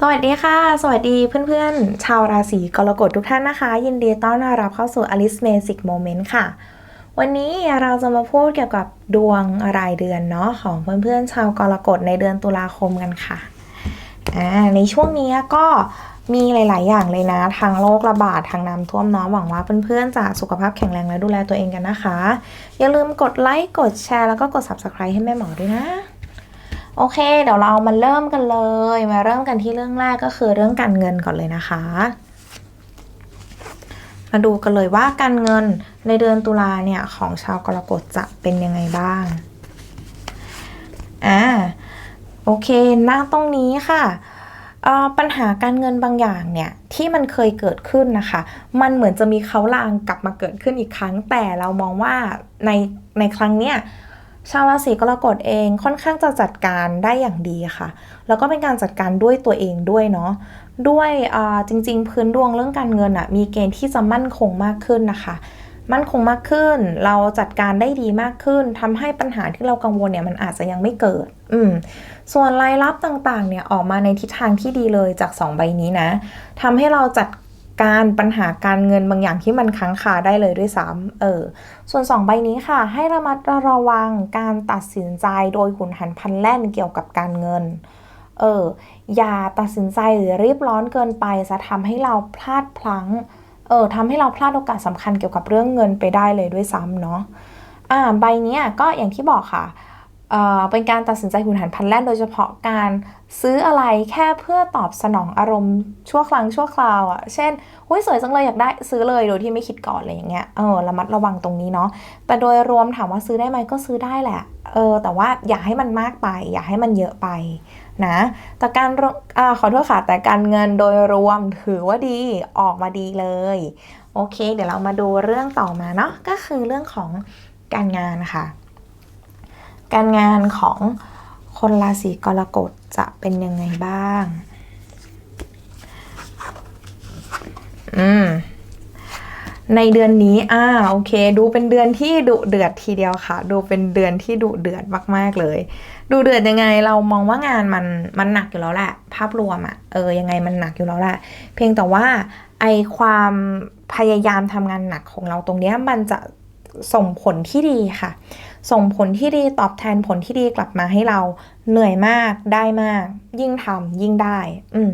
สวัสดีค่ะ สวัสดีเพื่อนๆ ชาวราศีกรกฎทุกท่านนะคะ ยินดีต้อนรับเข้าสู่ Alice Magic Moment ค่ะ วันนี้เราจะมาพูดเกี่ยวกับดวงรายเดือนเนาะของเพื่อนๆ ชาวกรกฎในเดือนตุลาคมกันค่ะอ่าในช่วงนี้ก็มีหลาย ๆ อย่างเลยนะ ทางโรคระบาดทางน้ำท่วมเนาะหวังว่าเพื่อนๆจะสุขภาพแข็งแรงและดูแลตัวเองกันนะคะ อย่าลืมกดไลค์กดแชร์แล้วก็กด Subscribe ให้แม่หมอด้วยนะ โอเค เดี๋ยวเรามาเริ่มกันเลย มาเริ่มกันที่เรื่องแรกก็คือเรื่องการเงินก่อนเลยนะคะ มาดูกันเลยว่าการเงินในเดือนตุลาเนี่ยของชาวกรกฎจะเป็นยังไงบ้าง อ่า โอเคหน้าตรงนี้ค่ะปัญหาการเงินบางอย่างเนี่ยที่มันเคยเกิดขึ้นนะคะ มันเหมือนจะมีเขาลางกลับมาเกิดขึ้นอีกครั้ง แต่เรามองว่าในในครั้งเนี้ย ชาวราศีกรกฎเองค่อนข้างจะจัดการได้อย่างดีค่ะ แล้วก็เป็นการจัดการด้วยตัวเองด้วยเนาะด้วยจริง ๆ พื้นดวงเรื่องการเงินอะมีเกณฑ์ที่จะมั่นคงมากขึ้นนะคะ มั่นคงมากขึ้น เราจัดการได้ดีมากขึ้นทำให้ปัญหาที่เรากังวลเนี่ยมันอาจจะยังไม่เกิด อืมส่วนรายรับต่างๆเนี่ยออกมาในทิศทางที่ดีเลยจาก 2 ใบนี้นะทำให้เราจัด การปัญหาการเงินบางอย่างที่มันค้างคาได้เลยด้วยซ้ำเออ ส่วน 2 ใบนี้ค่ะ ให้ระมัดระวังการตัดสินใจโดยหุนหันพันแล่นเกี่ยวกับการเงิน เออ อย่าตัดสินใจหรือรีบร้อนเกินไปจะทำให้เราพลาดพลั้ง เออทำให้เราพลาดโอกาสสำคัญเกี่ยวกับเรื่องเงินไปได้เลยด้วยซ้ำเนาะ อ่า ใบนี้ก็อย่างที่บอกค่ะ เป็นการตัดสินใจหุนหันพันแล่นโดยเฉพาะการซื้ออะไรแค่เพื่อตอบสนองอารมณ์ชั่วครั้งชั่วคราวอะ่ะ เช่นหุ้ยสวยจังเลยอยากได้ซื้อเลยโดยที่ไม่คิดก่อนอะไรอย่างเงี้ย เออระมัดระวังตรงนี้เนาะ แต่โดยรวมถามว่าซื้อได้ไหมก็ซื้อได้แหละ เออ แต่ว่าอย่าให้มันมากไป อย่าให้มันเยอะไปนะ แต่การอขอโทษค่ะ แต่การเงินโดยรวมถือว่าดีออกมาดีเลย โอเค เดี๋ยวเรามาดูเรื่องต่อมาเนาะ ก็คือเรื่องของการงานค่ะ การงานของคนราศีกรกฎจะเป็นยังไงบ้าง อืม ในเดือนนี้ อ่า โอเค ดูเป็นเดือนที่ดุเดือดทีเดียวค่ะ ดูเป็นเดือนที่ดุเดือดมาก ๆ เลย ดูเดือดยังไง เรามองว่างานมัน มันหนักอยู่แล้วแหละ ภาพรวมอะเออ ยังไงมันหนักอยู่แล้วแหละ เพียงแต่ว่า ไอความพยายามทำงานหนักของเราตรงเนี้ย มันจะ ส่งผลที่ดีค่ะ ส่งผลที่ดีตอบแทนผลที่ดีกลับมาให้เราเหนื่อยมากได้มาก ยิ่งทำยิ่งได้ อืม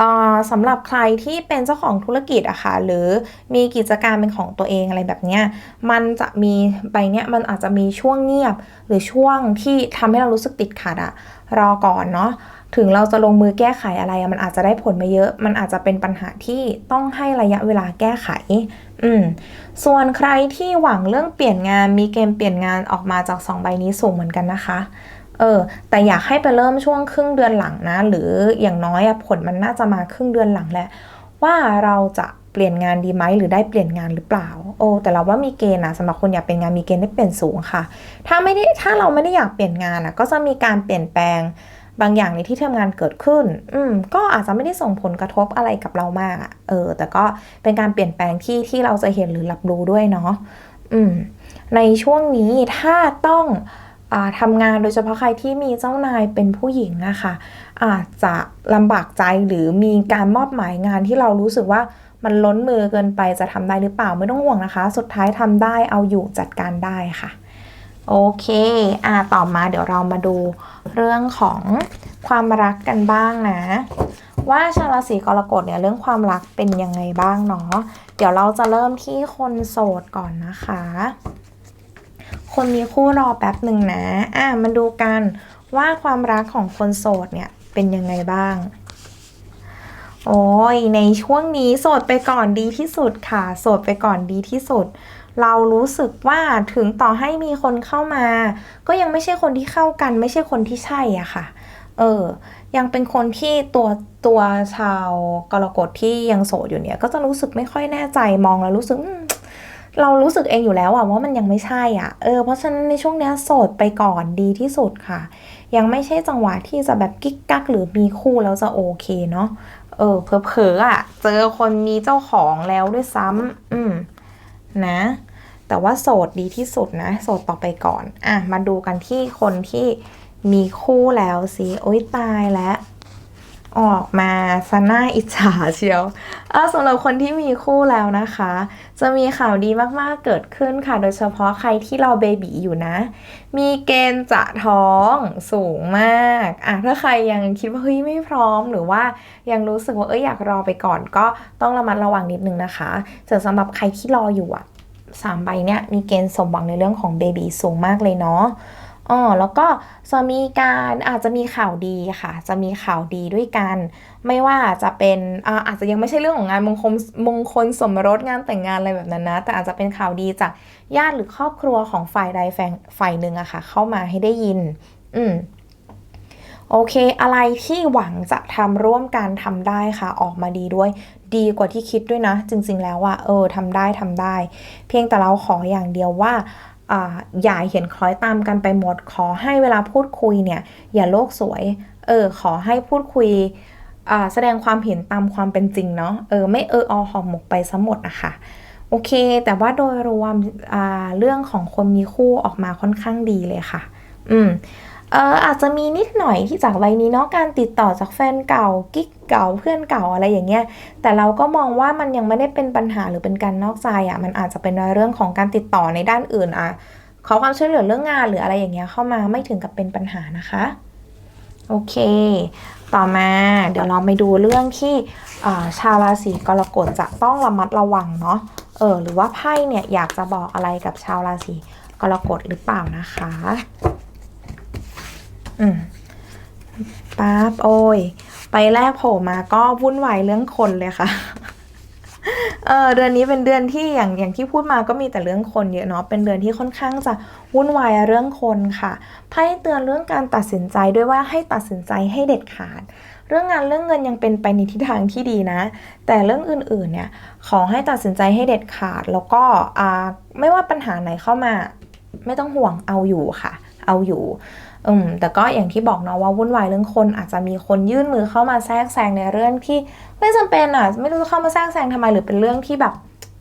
อ่อสำหรับใครที่เป็นเจ้าของธุรกิจอะค่ะหรือมีกิจการเป็นของตัวเองอะไรแบบเนี้ยมันจะมีใบเนี้ยมันอาจจะมีช่วงเงียบ หรือช่วงที่ทำให้เรารู้สึกติดขัดอะรอก่อนเนาะ ถึงเราจะลงมือแก้ไขอะไรมันอาจจะได้ผลไม่เยอะ มันอาจจะเป็นปัญหาที่ต้องให้ระยะเวลาแก้ไข อืม ส่วนใครที่หวังเรื่องเปลี่ยนงานมีเกมเปลี่ยนงานออกมาจาก 2 ใบนี้สูงเหมือนกันนะคะเออแต่อยากให้ไปเริ่มช่วงครึ่งเดือนหลังนะ หรืออย่างน้อยผลมันน่าจะมาครึ่งเดือนหลังแหละว่าเราจะเปลี่ยนงานดีไหมหรือได้เปลี่ยนงานหรือเปล่า โอ้แต่เราว่ามีเกณฑ์นะสำหรับคนอยากเปลี่ยนงานมีเกณฑ์ได้เปลี่ยนสูงค่ะ ถ้าไม่ได้ถ้าเราไม่ได้อยากเปลี่ยนงานอะก็จะมีการเปลี่ยนแปลง บางอย่างในที่ทำงานเกิดขึ้น อืมก็อาจจะไม่ได้ส่งผลกระทบอะไรกับเรามากอะเออ แต่ก็เป็นการเปลี่ยนแปลงที่ที่เราจะเห็นหรือรับรู้ด้วยเนาะอืมในช่วงนี้ถ้าต้องอทำงานโดยเฉพาะใครที่มีเจ้านายเป็นผู้หญิงอะค่ะ อาจจะลำบากใจหรือมีการมอบหมายงานที่เรารู้สึกว่ามันล้นมือเกินไปจะทำได้หรือเปล่าไม่ต้องห่วงนะคะ สุดท้ายทำได้เอาอยู่จัดการได้ค่ะ โอเคอ่าต่อมาเดี๋ยวเรามาดูเรื่องของความรักกันบ้างนะ ว่าชาวราศีกรกฎเนี่ยเรื่องความรักเป็นยังไงบ้างเนาะเดี๋ยวเราจะเริ่มที่คนโสดก่อนนะคะ คนมีคู่รอแป๊บหนึ่งนะอ่ามาดูกันว่าความรักของคนโสดเนี่ยเป็นยังไงบ้าง โอ้ยในช่วงนี้โสดไปก่อนดีที่สุดค่ะ โสดไปก่อนดีที่สุด เรารู้สึกว่าถึงต่อให้มีคนเข้ามา ก็ยังไม่ใช่คนที่เข้ากัน ไม่ใช่คนที่ใช่อะค่ะ เออ ยังเป็นคนที่ตัวตัวชาวกรกฎที่ยังโสดอยู่เนี่ย ก็จะรู้สึกไม่ค่อยแน่ใจมองแล้วรู้สึกเรารู้สึกเองอยู่แล้วอะว่ามันยังไม่ใช่อะ เออ เพราะฉะนั้นในช่วงนี้โสดไปก่อนดีที่สุดค่ะ ยังไม่ใช่จังหวะที่จะแบบกิ๊กกักหรือมีคู่แล้วจะโอเคเนาะ เออ เผลอๆอะเจอคนมีเจ้าของแล้วด้วยซ้ำอืม นะ แต่ว่าโสดดีที่สุดนะโสดต่อไปก่อน อะ มาดูกันที่คนที่มีคู่แล้วสิโอ๊ยตายแล้ว ออกมาซะหน้าอิจฉาเชียวอะสำหรับคนที่มีคู่แล้วนะคะ จะมีข่าวดีมากๆเกิดขึ้นค่ะ โดยเฉพาะใครที่รอเบบีอยู่นะ มีเกณฑ์จะท้องสูงมากอะถ้าใครยังคิดว่าเฮ้ยไม่พร้อมหรือว่ายังรู้สึกว่าเอ้ยอยากรอไปก่อนก็ต้องระมัดระวังนิดนึงนะคะส่วนสำหรับใครที่รออยู่อะ สามใบเนี้ยมีเกณฑ์สมหวังในเรื่องของเบบีสูงมากเลยเนาะอ๋อแล้วก็จะมีการอาจจะมีข่าวดีค่ะ จะมีข่าวดีด้วยกัน ไม่ว่าจะเป็นอาอาจจะยังไม่ใช่เรื่องของงานมงคลมงคลสมรสงานแต่งงานอะไรแบบนั้นนะ แต่อาจจะเป็นข่าวดีจากญาติหรือครอบครัวของฝ่ายใดฝ่ายหนึ่งอะค่ะ เข้ามาให้ได้ยิน อืม โอเค อะไรที่หวังจะทำร่วมกันทำได้ค่ะ ออกมาดีด้วย ดีกว่าที่คิดด้วยนะ จริง ๆ แล้วว่าเออทำได้ทำได้ เพียงแต่เราขออย่างเดียวว่าออย่าเห็นคล้อยตามกันไปหมด ขอให้เวลาพูดคุยเนี่ย อย่าโลกสวย เออ ขอให้พูดคุยแสดงความเห็นตามความเป็นจริงเนาะ เออ ไม่เอออหอมหมกไปซะหมดนะคะ โอเค แต่ว่าโดยรวมเรื่องของคนมีคู่ออกมาค่อนข้างดีเลยค่ะ อืม เอออาจจะมีนิดหน่อยที่จากใบนี้เนาะการติดต่อจากแฟนเก่ากิ๊กเก่าเพื่อนเก่าอะไรอย่างเงี้ยแต่เราก็มองว่ามันยังไม่ได้เป็นปัญหาหรือเป็นการนอกใจอะ่ะมันอาจจะเป็นเรื่องของการติดต่อในด้านอื่นอะขอความช่วยเหลือเรื่องงานหรืออะไรอย่างเงี้ยเข้ามาไม่ถึงกับเป็นปัญหานะคะโอเค ต่อมาเดี๋ยวเราไปดูเรื่องที่ชาวราศีกรกฎจะต้องระมัดระวังเนาะเออหรือว่าไพ่เนี่ยอยากจะบอกอะไรกับชาวราศีกรกฎหรือเปล่านะคะ อืมปั๊บโอ้ยไปแรกโผล่มาก็วุ่นวายเรื่องคนเลยค่ะเออเดือนนี้เป็นเดือนที่อย่างอย่างที่พูดมาก็มีแต่เรื่องคนเยอะเนาะเป็นเดือนที่ค่อนข้างจะวุ่นวายเรื่องคนค่ะไพ่เตือนเรื่องการตัดสินใจด้วยว่าให้ตัดสินใจให้เด็ดขาด เรื่องงานเรื่องเงินยังเป็นไปในทิศทางที่ดีนะ แต่เรื่องอื่นๆเนี่ยขอให้ตัดสินใจให้เด็ดขาด แล้วก็อ่าไม่ว่าปัญหาไหนเข้ามา ไม่ต้องห่วงเอาอยู่ค่ะ เอาอยู่อืมแต่ก็อย่างที่บอกเนาะว่าวุ่นวายเรื่องคนอาจจะมีคนยื่นมือเข้ามาแทรกแซงในเรื่องที่ไม่จำเป็นอะไม่รู้จะเข้ามาแทรกแซงทำไมหรือเป็นเรื่องที่แบบ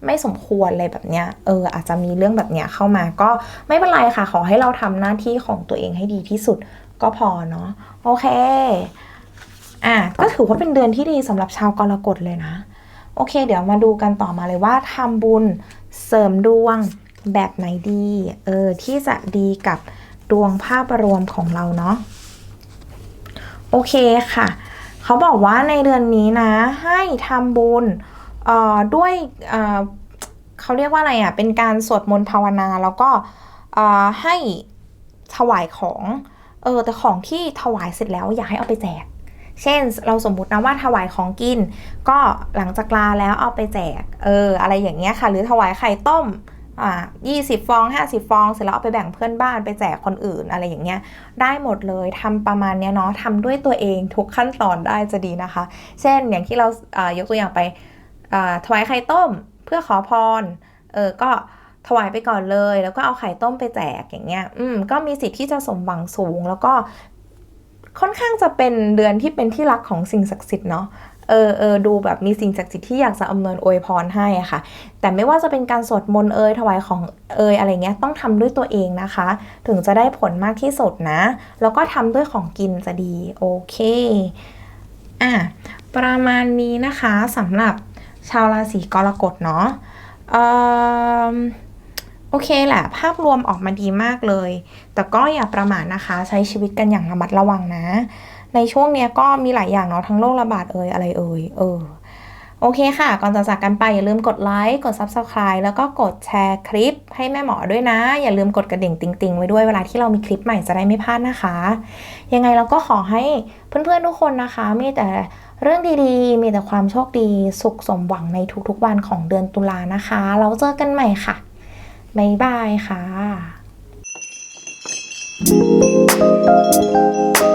ไม่สมควรอะไรแบบเนี้ย เออ อาจจะมีเรื่องแบบเนี้ยเข้ามาก็ไม่เป็นไรค่ะ ขอให้เราทำหน้าที่ของตัวเองให้ดีที่สุดก็พอเนาะ โอเค อะ ก็ถือว่าเป็นเดือนที่ดีสำหรับชาวกรกฎเลยนะ โอเค เดี๋ยวมาดูกันต่อมาเลยว่าทำบุญเสริมดวงแบบไหนดี เออ ที่จะดีกับ ดวงภาพรวมของเราเนาะโอเคค่ะ เขาบอกว่าในเดือนนี้นะ ให้ทำบุญด้วยเเขาเรียกว่าอะไรอะ เป็นการสวดมนต์ภาวนาแล้วก็ให้ถวายของ เออแต่ของที่ถวายเสร็จแล้วอยากให้เอาไปแจก เช่นเราสมมตินะว่าถวายของกิน ก็หลังจากลาแล้วเอาไปแจก เอออะไรอย่างเงี้ยค่ะ หรือถวายไข่ต้ม อ่ายี่สิบฟองห้าสิบฟองเสร็จแล้วเอาไปแบ่งเพื่อนบ้านไปแจกคนอื่นอะไรอย่างเงี้ย ได้หมดเลยทำประมาณเนี้ยเนาะทำด้วยตัวเองทุกขั้นตอนได้จะดีนะคะ เช่นอย่างที่เราอ่ายกตัวอย่างไปอ่าถวายไข่ต้มเพื่อขอพรเออก็ถวายไปก่อนเลย แล้วก็เอาไข่ต้มไปแจกอย่างเงี้ย อืมก็มีสิทธิ์ที่จะสมหวังสูง แล้วก็ค่อนข้างจะเป็นเดือนที่เป็นที่รักของสิ่งศักดิ์สิทธิ์เนาะ เออเออดูแบบมีสิ่งศักดิ์สิทธิ์ที่อยากจะอำนวยอวยพรให้อะค่ะ แต่ไม่ว่าจะเป็นการสวดมนต์เอยถวายของเอยอะไรเงี้ยต้องทำด้วยตัวเองนะคะ ถึงจะได้ผลมากที่สุดนะ แล้วก็ทำด้วยของกินจะดี โอเคอะประมาณนี้นะคะสำหรับชาวราศีกรกฎเนาะโอเคแหละ ภาพรวมออกมาดีมากเลย แต่ก็อย่าประมาทนะคะ ใช้ชีวิตกันอย่างระมัดระวังนะ ในช่วงเนี้ยก็มีหลายอย่างเนาะทั้งโรคระบาดเอ่ยอะไรเอ่ยเออโอเคค่ะ ก่อนจะจากกันไป อย่าลืมกดไลค์กด Subscribe แล้วก็กดแชร์คลิปให้แม่หมอด้วยนะ อย่าลืมกดกระดิ่งติงๆ ไว้ด้วยเวลาที่เรามีคลิปใหม่จะได้ไม่พลาดนะคะ ยังไงเราก็ขอให้เพื่อนๆทุกคนนะคะ มีแต่เรื่องดีๆ มีแต่ความโชคดีสุขสมหวังในทุกๆวันของเดือนตุลานะคะ เราเจอกันใหม่ค่ะบ๊ายบายค่ะ Thank